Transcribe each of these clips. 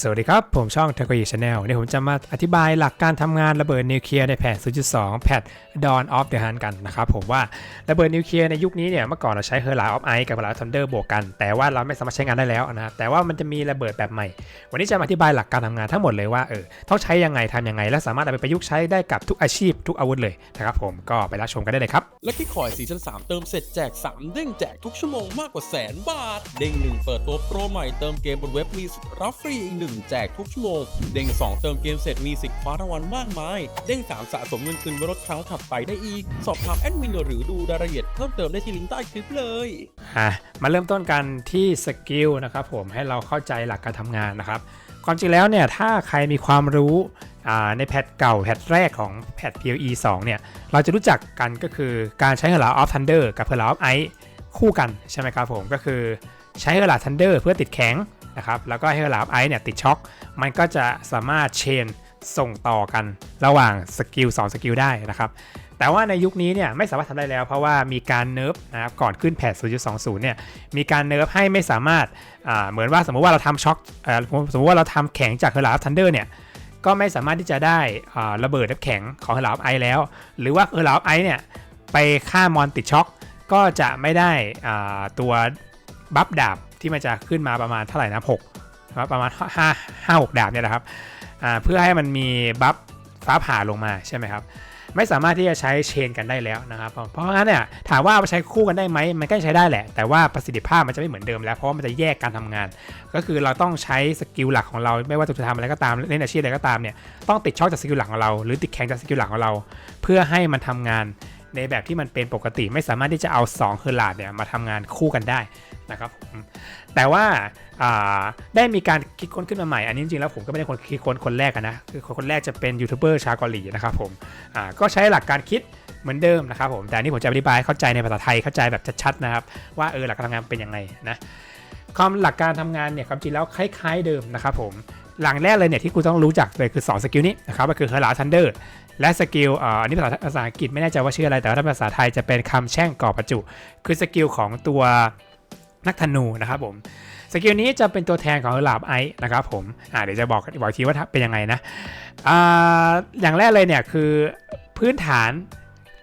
สวัสดีครับ ผมช่อง t a k o y ช Channel วันนี้ผมจะมาอธิบายหลักการทำงานระเบิดนิวเคลียร์ในแพท0.2 แพท Dawn of the Hunt กันนะครับผมว่าระเบิดนิวเคลียร์ในยุคนี้เนี่ยเมื่อก่อนเราใช้ h e r l a of Ice กับ h e r l a of Thunder บวกกัน แต่ว่าเราไม่สามารถใช้งานได้แล้วนะครับแต่ว่ามันจะมีระเบิดแบบใหม่ วันนี้จะมาอธิบายหลักการทำงานทั้งหมดเลยว่าเออต้องใช้ยังไงทำยังไง และสามารถเอาไปประยุกต์ใช้ได้กับทุกอาชีพทุกอาวุธเลยนะครับผมก็ไปรับชมกันได้เลยครับและที่คอยซีซั่น3เติมเสร็จแจก 3 เด้งแจกทุกชั่วโมงมากกว่าแสนบาทเด้ง1เปิดตัวโปรใหม่เติมเกมบนเว็บมีสิทธิ์รับฟรีอีก1 แจกทุกชั่วโมง เด้ง 2 เติมเกมเสร็จมีสิทธิ์คว้ารางวัลมากมาย เด้ง 3 สะสมเงินคืนบนรถครั้งถัดไปได้อีก สอบถามแอดมินหรือดูรายละเอียดเพิ่มเติมได้ที่ลิงก์ใต้คลิปเลยอะมาเริ่มต้นกันที่สกิลนะครับผมให้เราเข้าใจหลักการทำงานนะครับความจริงแล้วเนี่ยถ้าใครมีความรู้ในแพทเก่าแพทแรกของแพท PoE 2 เนี่ย เราจะรู้จักกันก็คือการใช้ h e r a of Thunder กับ h e r a of Ice คู่กันใช่ไหมครับผมก็คือใช้ h e r a Thunder เพื่อติดแข็ง นะครับแล้วก็ h e r a of Ice เนี่ยติดช็อคมันก็จะสามารถเชนส่งต่อกันระหว่างสกิล2สกิลได้นะครับแต่ว่าในยุคนี้เนี่ยไม่สามารถทำได้แล้ว เพราะว่ามีการเนิร์ฟนะครับก่อนขึ้นแพท0.20 เนี่ยมีการเนิร์ฟให้ไม่สามารถเหมือนว่าสมมุติว่าเราทำช็อคสมมติว่าเราทำแข็งจากเฮลาทันเดอร์เนี่ยก็ไม่สามารถที่จะได้ระเบิดน้ำแข็งของเฮลาไอแล้ว หรือว่าเฮลาไอเนี่ยไปฆ่ามอนติดช็อคก็จะไม่ได้ตัวบัฟดาบ ที่มันจะขึ้นมาประมาณเท่าไหร่นะ6นะครับประมาณ5 5 6ดาบเนี่ยนะครับเพื่อให้มันมีบัฟฟ้าผ่าลงมาใช่ไหมครับไม่สามารถที่จะใช้เชนกันได้แล้วนะครับ เพราะงั้นเนี่ยถามว่าเอาไปใช้คู่กันได้ไหมมันก็ใช้ได้แหละ แต่ว่าประสิทธิภาพมันจะไม่เหมือนเดิมแล้วเพราะมันจะแยกการทำงาน ก็คือเราต้องใช้สกิลหลักของเราไม่ว่าจะทำอะไรก็ตามเล่นอาชีพอะไรก็ตามเนี่ยต้องติดช็อคจากสกิลหลักของเรา หรือติดแข็งจากสกิลหลักของเรา เพื่อให้มันทำงาน ในแบบที่มันเป็นปกติไม่สามารถที่จะเอา 2 เฮอร์ลาดเนี่ยมาทำงานคู่กันได้นะครับผมแต่ว่าาได้มีการคิดค้นขึ้นมาใหม่ อันนี้จริงๆแล้วผมก็ไม่ได้คนคิดค้นคนแรกนะคือคนแรกจะเป็นยูทูบเบอร์ชาวเกาหลีนะครับผมก็ใช้หลักการคิดเหมือนเดิมนะครับผมแต่นี่ผมจะอธิบายเข้าใจในภาษาไทยเข้าใจแบบชัดๆนะครับว่าเออหลักการทำงานเป็นยังไงนะความหลักการทำงานเนี่ยความจริงแล้วคล้ายๆเดิมนะครับผม หลังแรกเลยเนี่ยที่คุณต้องรู้จักเลยคือ 2 สกิลนี้นะครับก็คือเฮลาทันเดอร์และสกิลอ่าอันนี้ภาษาภาษาอังกฤษไม่แน่ใจว่าชื่ออะไรแต่ว่าถ้าภาษาไทยจะเป็นคำแช่งก่อประจุ คือสกิลของตัวนักธนูนะครับผมสกิลนี้จะเป็นตัวแทนของลาบไอนะครับผมเดี๋ยวจะบอกบอกทีว่าเป็นยังไงนะออย่างแรกเลยเนี่ยคือพื้นฐาน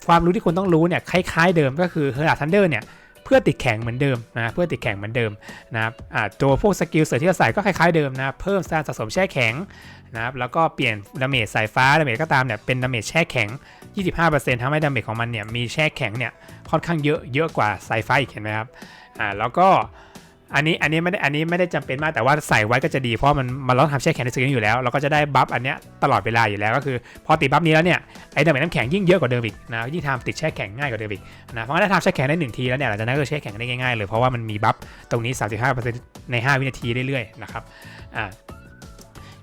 ความรู้ที่คุณต้องรู้เนี่ยคล้ายๆเดิมก็คือเฮอร์ทันเดอร์เนี่ย พื่อติดแข็งเหมือนเดิมนะเพื่อติดแข็งเหมือนเดิมนะครับอ่าตัวพวกสกิลเสริมที่เราใส่ก็คล้ายๆเดิมนะเพิ่มการสะสมแช่แข็งนะครับแล้วก็เปลี่ยนดาเมจสายฟ้าดาเมจก็ตามเนี่ยเป็นดาเมจแช่แข็ง 25%ทำให้ดาเมจของมันเนี่ยมีแช่แข็งเนี่ยค่อนข้างเยอะเยอะกว่าสายฟ้าอีกเห็นไหมครับอ่าแล้วก็ อันนี้อันนี้ไม่ได้อันนี้ไม่ได้จำเป็นมากแต่ว่าใส่ไว้ก็จะดีเพราะมันมันเราทำแช่แข็งในสกิลอยู่แล้วเราก็จะได้บัฟอันเนี้ยตลอดเวลาอยู่แล้วก็คือ พอติดบัฟนี้แล้วเนี่ยไอ้ดาเมจน้ำแข็งยิ่งเยอะกว่าเดิมอีกนะยิ่งทำติดแช่แข็งง่ายกว่าเดิมอีกนะเพราะงั้นถ้าทำแช่แข็งได้หนึ่งทีแล้วเนี่ยหลังจากนั้นก็แช่แข็งได้ง่ายๆเลยเพราะว่ามันมีบัฟตรงนี้ 35%ใน 5 วินาทีเรื่อยๆนะครับอ่า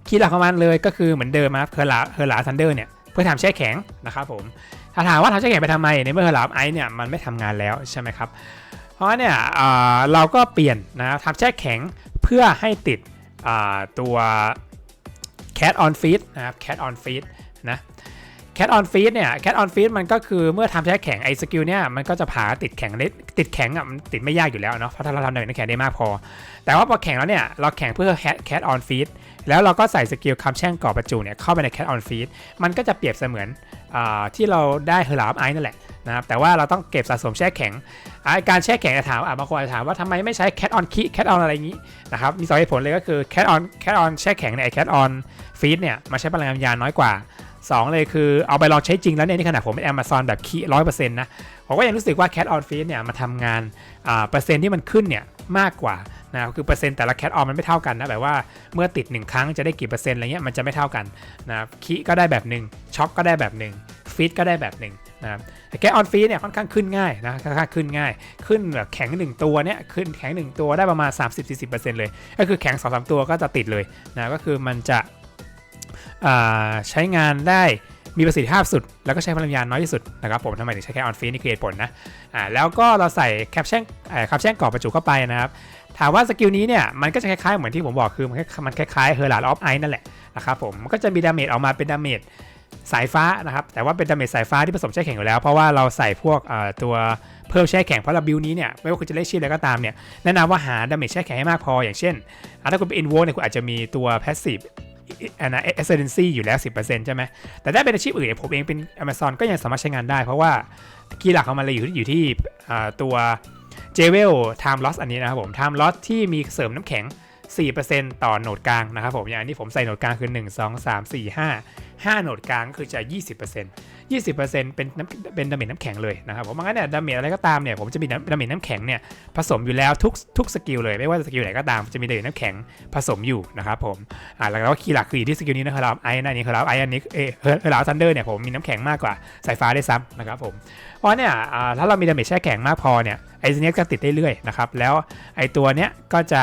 คีย์หลักของมันเลยก็คือเหมือนเดิมครับเฮอร์ลาเฮอร์ลาทันเดอร์เนี่ยเพื่อทำแช่แข็งนะครับผมถ้าถามว่าทำแช่แข็งไปทำไมในเมื่อเฮอร์ลาไอเนี่ยมันไม่ทำงานแล้วใช่ไหมครับ เพราะเนี่ยเราก็เปลี่ยนนะทำแช่แข็งเพื่อให้ติดตัว cat on feed นะครับ cat on feed นะ cat on feed เนี่ย cat on feed มันก็คือเมื่อทำแช่แข็งไอ้สกิลเนี่ยมันก็จะผาติดแข็งได้ติดแข็งอะมันติดไม่ยากอยู่แล้วเนาะเพราะถ้าเราทำดาเมจน้ำแข็งได้มากพอ แต่ว่าพอแข็งแล้วเนี่ยเราแข็งเพื่อ cat cat on feed แล้วเราก็ใส่สกิลคำแช่งก่อประจุเนี่ยเข้าไปใน cat on feed มันก็จะเปรียบเสมือนอที่เราได้เฮอร์ลาฟไอนั่นแหละนะครับแต่ว่าเราต้องเก็บสะสมแช่แข็งอ่าการแช่แข็งจะถามบางคนอาจจะถามว่าทำไมไม่ใช้ cat on key cat on อะไรอย่างนี้นะครับมีสองเหตุผลเลยก็คือ cat on cat on แช่แข็งในย cat on feed เนี่ยมันใช้พลังงานวิญญาณน้อยกว่า 2 เลยคือเอาไปลองใช้จริงแล้วเนี่ยนี่ขนาดผมเป็น Amazon แบบคีร้อยเปอร์เซ็นต์นะผมก็ยังรู้สึกว่า cat on f e e เนี่ยมาทำงานอ่าเปอร์เซ็นต์ที่มันขึ้นเนี่ยมากกว่านะคือเปอร์เซ็นต์แต่ละ cat on มันไม่เท่ากันนะแบบว่าเมื่อติด 1 ครั้งจะได้กี่เปอร์เซ็นต์อะไรเงี้ยมันจะไม่เท่ากันนะคีก็ได้แบบหนึ่งช็อคก็ได้แบบหนึ่งฟีดก็ได้แบบหนึ่งนะครับแกออนฟีเนี่ยค่อนข้างขึ้นง่ายนะค่อนข้างขึ้นง่าย ขึ้นแบบแข็งหนึ่งตัวเนี่ยขึ้นแข็งหนึ่งตัวได้ประมาณ 30-40%เลย ก็คือแข็ง2อสตัวก็จะติดเลยนะก็คือมันจะ ใช้งานได้มีประสิทธิภาพสุด แล้วก็ใช้พลังงานน้อยที่สุดนะครับผมทำไมถึงใช้แค่ออนฟีนี่คือเหตุผลนะอ่าแล้วก็เราใส่แคปชั่นแคปชั่นกรอบประจุเข้าไปนะครับถามว่าสกิลนี้เนี่ยมันก็จะคล้ายๆเหมือนที่ผมบอกคือมันคล้ายมันคล้ายๆเฮอร์ลาดออฟไอนั่นแหละนะครับผมมันก็จะมีดาเมจออกมาเป็นดาเมจสายฟ้านะครับแต่ว่าเป็นดาเมจสายฟ้าที่ผสมแช่แข็งอยู่แล้ว เพราะว่าเราใส่พวกตัวเพิ่มแช่แข็งเพราะเราบิวนี้เนี่ยไม่ว่าคุณจะเล่นชีพอะไรก็ตามเนี่ยแนะนำว่าหาดาเมจแช่แข็งให้มากพอ อย่างเช่นถ้าคุณเป็นอินโวเนี่ยคุณอาจจะมีตัวแพสซีฟ อันนะเอเซนซี่อยู่แล้ว 10%ใช่ไหมแต่ถ้าเป็นอาชีพอื่นผมเองเป็น Amazon ก็ยังสามารถใช้งานได้ เพราะว่าคีย์หลักของมันเลยอยู่ที่อยู่ที่ตัวเจเวลไทม์ลอสอันนี้นะครับผมไทม์ลอสที่มีเสริมน้ำแข็ง 4%ต่อโหนดกลางนะครับผมอย่างนี้ผมใส่โหนดกลางคือ 1 2 3 4 5 5โหนดกลางก็คือจะ 20% 20%เป็นน้ำเป็นดาเมจน้ำแข็งเลยนะครับผมงั้นเนี่ยดาเมจอะไรก็ตามเนี่ยผมจะมีดาเมจน้ำแข็งเนี่ยผสมอยู่แล้วทุกทุกสกิลเลยไม่ว่าสกิลไหนก็ตามจะมีดาเมจน้ำแข็งผสมอยู่นะครับผมอ่าแล้วก็คีย์หลักคืออยู่ที่สกิลนี้นะครับไอ้นั่นนี่ครับไอ้อันนี้เออเฮอร์ลาทันเดอร์เนี่ยผมมีน้ำแข็งมากกว่าสายฟ้าได้ซ้ำนะครับผมเพราะเนี่ยถ้าเรามีดาเมจแช่แข็งมากพอเนี่ยไอ้ตัวเนี้ยก็ติดได้เรื่อยนะครับแล้วไอ้ตัวเนี้ยก็จะ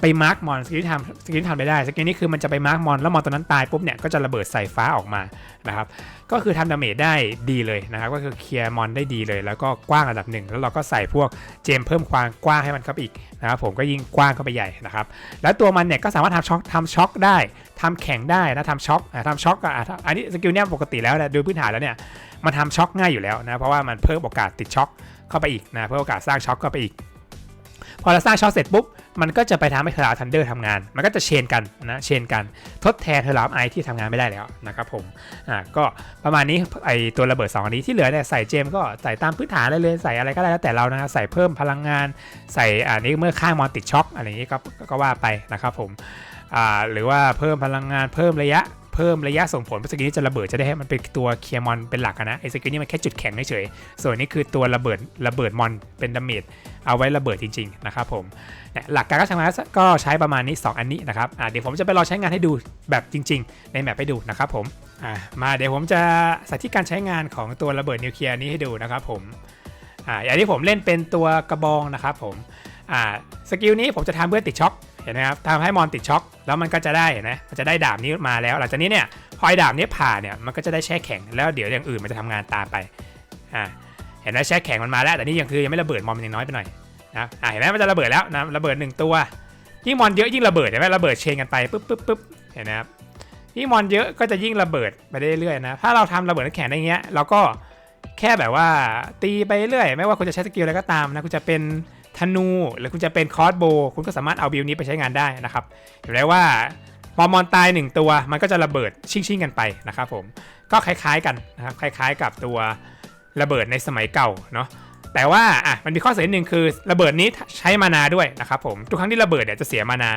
ไปมาร์กมอนสกิลที่ทำสกิลที่ทำไปได้สกิลนี้คือมันจะไปมาร์กมอนแล้วมอนตัวนั้นตายปุ๊บเนี่ยก็จะระเบิดสายฟ้าออกมานะครับก็คือทำดาเมจได้ดีเลยนะครับก็คือเคลียร์มอนได้ดีเลย แล้วก็กว้างระดับหนึ่งแล้วเราก็ใส่พวกเจมเพิ่มความกว้างให้มันเข้าไปอีกนะครับผมก็ยิ่งกว้างเข้าไปใหญ่นะครับแล้วตัวมันเนี่ยก็สามารถทำช็อคทำช็อคได้ทำแข็งได้นะทำช็อคทำช็อคอะอันนี้สกิลเนี่ยปกติแล้วนะโดยพื้นฐานแล้วเนี่ยมันทำช็อคง่ายอยู่แล้วนะเพราะว่ามันเพิ่มโอกาสติดช็อคเข้าไปอีกนะเพิ่มโอกาสสร้างช็อคเข้าไปอีก พอเราสร้างช็อคเสร็จปุ๊บ มันก็จะไปทำให้เทอร์ราทันเดอร์ทำงาน มันก็จะเชนกันนะเชนกันทดแทนเทอร์ราไอที่ทำงานไม่ได้แล้วนะครับผมอ่าก็ประมาณนี้ไอตัวระเบิด2อันนี้ที่เหลือเนี่ยใส่เจมก็ใส่ตามพื้นฐานเลยเลยใส่อะไรก็ได้แล้วแต่เรานะครับใส่เพิ่มพลังงาน ใส่อันนี้เมื่อข้างมอนติดช็อคอะไรอย่างนี้ก็ก็ว่าไปนะครับผมอ่าหรือว่าเพิ่มพลังงานเพิ่มระยะ เพิ่มระยะส่งผลเพราะสกิลนี้จะระเบิดจะได้ให้มันเป็นตัวเคลียร์มอนเป็นหลักนะไอสกิลนี้มันแค่จุดแข็งเฉยส่วนนี้คือตัวระเบิดระเบิดมอนเป็นดาเมจเอาไว้ระเบิดจริงๆนะครับผมหลักการก็ทำงาก็ใช้ประมาณนี้ 2 อันนี้นะครับเดี๋ยวผมจะไปลองใช้งานให้ดูแบบจริง ๆ ในแมปให้ดูนะครับผมมาเดี๋ยวผมจะสาธิตการใช้งานของตัวระเบิดนิวเคลียร์นี้ให้ดูนะครับผมอ่าอย่างที่ผมเล่นเป็นตัวกระบองนะครับผมอ่าสกิลนี้ผมจะทำเพื่อติดช็อค เห็นไหมครับทำให้มอนติดช็อคแล้วมันก็จะได้นไหมมันจะได้ดาบนี้มาแล้ว หลังจากนี้เนี่ยพอไอ้ดาบนี้ผ่าเนี่ยมันก็จะได้แช่แข็งแล้วเดี๋ยวอย่างอื่นมันจะทำงานตามไปอ่าเห็นไหมแช่แข็งมันมาแล้วแต่นี่ยังคือยังไม่ระเบิดมอนมันยังน้อยไปหน่อยนะอ่าเห็นไหมมันจะระเบิดแล้วนะระเบิดหนึ่งตัวยิ่งมอนเยอะยิ่งระเบิดเห็นไหมระเบิดเชนกันไปปุ๊บปุ๊บปุ๊บเห็นไหมครับยิ่งมอนเยอะก็จะยิ่งระเบิดไปได้เรื่อยๆนะถ้าเราทำระเบิดแข็งได้เงี้ยเราก็แค่แบบว่าตีไปเรื่อย ไม่ว่าคุณจะใช้สกิลอะไรก็ตามนะคุณจะเป็น ธนูหรือคุณจะเป็นคอร์สโบคุณก็สามารถเอาบิลนี้ไปใช้งานได้นะครับเห็นไหมว่าพอมอนตายหนึ่งตัวมันก็จะระเบิดชิ่งๆกันไปนะครับผมก็คล้ายๆกันนะครับคล้ายๆกับตัวระเบิดในสมัยเก่าเนาะแต่ว่าอะมันมีข้อเสียหนึ่งคือระเบิดนี้ใช้มานาด้วยนะครับผมทุกครั้งที่ระเบิดเนี่ยจะเสียมานา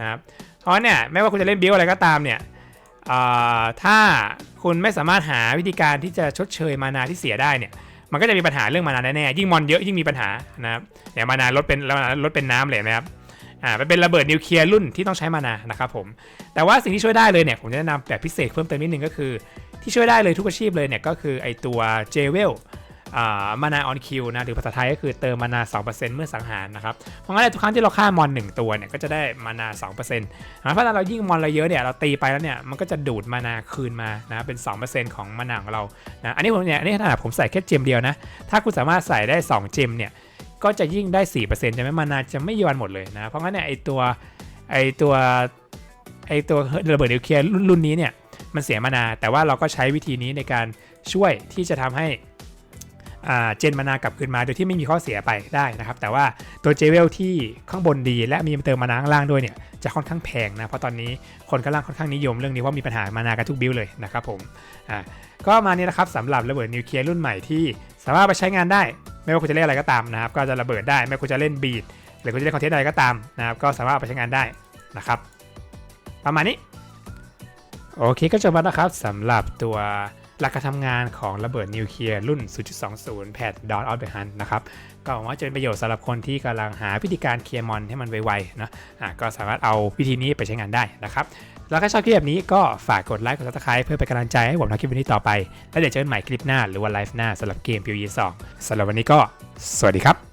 นะครับเพราะเนี่ยไม่ว่าคุณจะเล่นบิลอะไรก็ตามเนี่ยอ่าถ้าคุณไม่สามารถหาวิธีการที่จะชดเชยมานาที่เสียได้เนี่ย มันก็จะมีปัญหาเรื่องมานาแน่ๆยิ่งมอนเยอะยิ่งมีปัญหานะครับเนี่ยมานาลดเป็นลดเป็นน้ำเลยนะครับอ่ามันเป็นระเบิดนิวเคลียร์รุ่นที่ต้องใช้มานานะครับผมแต่ว่าสิ่งที่ช่วยได้เลยเนี่ยผมจะแนะนำแบบพิเศษเพิ่มเติมนิดนึงก็คือ ที่ช่วยได้เลยทุกอาชีพเลยเนี่ยก็คือไอตัวเจเวล มานาออนคิวนะหรือภาษาไทยก็คือเติมมานา 2%เมื่อสังหารนะครับ เพราะงั้นทุกครั้งที่เราฆ่ามอน 1 ตัวเนี่ยก็จะได้มานา 2%นะเพราะฉะนั้นเรายิ่งมอนเราเยอะเนี่ยเราตีไปแล้วเนี่ยมันก็จะดูดมานาคืนมานะเป็น 2%ของมานาของเรานะอันนี้ผมเนี่ยอันนี้ขนาดผมใส่แค่เจมเดียวนะ ถ้าคุณสามารถใส่ได้ 2 เจมเนี่ยก็จะยิ่งได้4%ใช่ไหมมานาจะไม่ย้อนหมดเลยนะเพราะงั้นเนี่ยไอตัวไอตัวไอตัวระเบิดนิวเคลียร์รุ่นนี้เนี่ยมันเสียมานา แต่ว่าเราก็ใช้วิธีนี้ในการช่วยที่จะทำให้ เจนมานา กลับคืนมาโดยที่ไม่มีข้อเสียไปได้นะครับ แต่ว่าตัวเจเวลที่ข้างบนดี และมีเติมมานาข้างล่างด้วยเนี่ยจะค่อนข้างแพงนะ เพราะตอนนี้คนข้างล่างค่อนข้างนิยมเรื่องนี้ว่ามีปัญหามานากันทุกบิลเลยนะครับผมอ่าก็มานี้นะครับสำหรับระเบิดนิวเคลียร์รุ่นใหม่ที่สามารถไปใช้งานได้ ไม่ว่าคุณจะเล่นอะไรก็ตามนะครับก็จะระเบิดได้ไม่ว่าคุณจะเล่นบีดหรือคุณจะเล่นคอนเทนต์อะไรก็ตามนะครับก็สามารถไปใช้งานได้นะครับ ประมาณนี้โอเคก็จบแล้วนะครับสำหรับตัว หลักการทำงานของระเบิดนิวเคลียร์รุ่น 0.20 แพด Dawn of the Hunt นะครับก็หวังว่าจะเป็นประโยชน์สำหรับคนที่กำลังหาวิธีการเคลียร์มอนให้มันไวๆนะะก็สามารถเอาวิธีนี้ไปใช้งานได้นะครับแล้วถ้าชอบคลิปแบบนี้ก็ฝากกดไลค์กดซับสไคร b e เพื่อเป็นกำลังใจให้ผมทำคลิปวิดีโอต่อไป แล้วเดี๋ยวเจอกันใหม่คลิปหน้าหรือว่าไลฟ์หน้าสำหรับเกม PUE 2สำหรับวันนี้ก็ สวัสดีครับ